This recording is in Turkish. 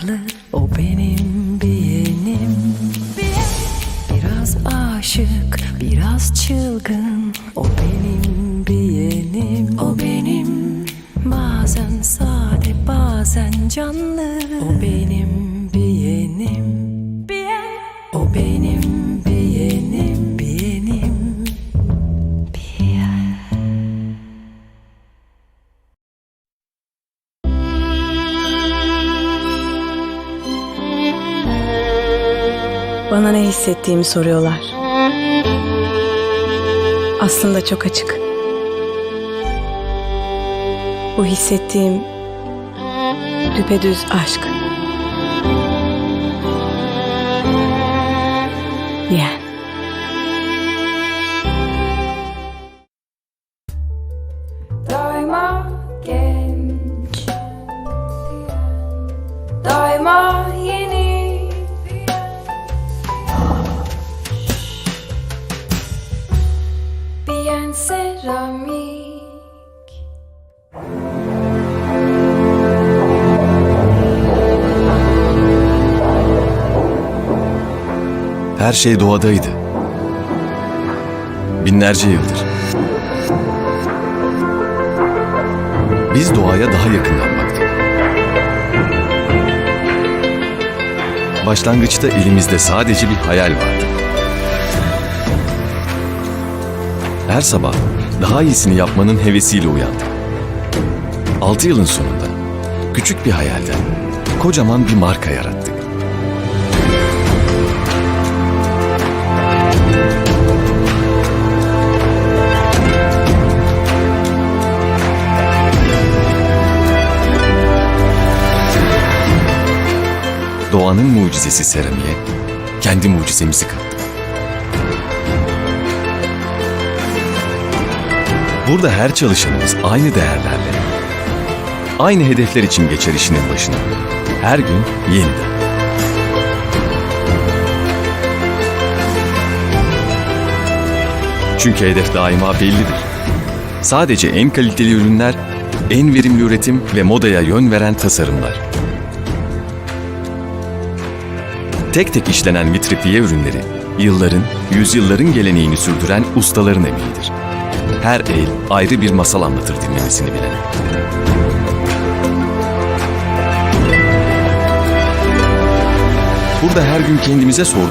farklı O benim yeğenim. Biraz aşık Biraz çılgın. O benim yeğenim. O benim Bazen sade bazen canlı. O benim yeğenim. O benim Bana ne hissettiğimi soruyorlar. Aslında çok açık. Bu hissettiğim düpedüz aşk. Seramik Her şey doğadaydı. Binlerce yıldır. Biz doğaya daha yakından baktık. Başlangıçta elimizde sadece bir hayal vardı. Her sabah daha iyisini yapmanın hevesiyle uyandık. Altı yılın sonunda küçük bir hayalden kocaman bir marka yarattık. Doğanın mucizesi seramiğe kendi mucizemizi kattık. Burada her çalışanımız aynı değerlerle, aynı hedefler için geçer işinin başına. Her gün yeniden. Çünkü hedef daima bellidir. Sadece en kaliteli ürünler, en verimli üretim ve modaya yön veren tasarımlar. Tek tek işlenen vitrifiye ürünleri, yılların, yüzyılların geleneğini sürdüren ustaların emeğidir. Her el ayrı bir masal anlatır dinlemesini bilene. Burada her gün kendimize sorduğumuz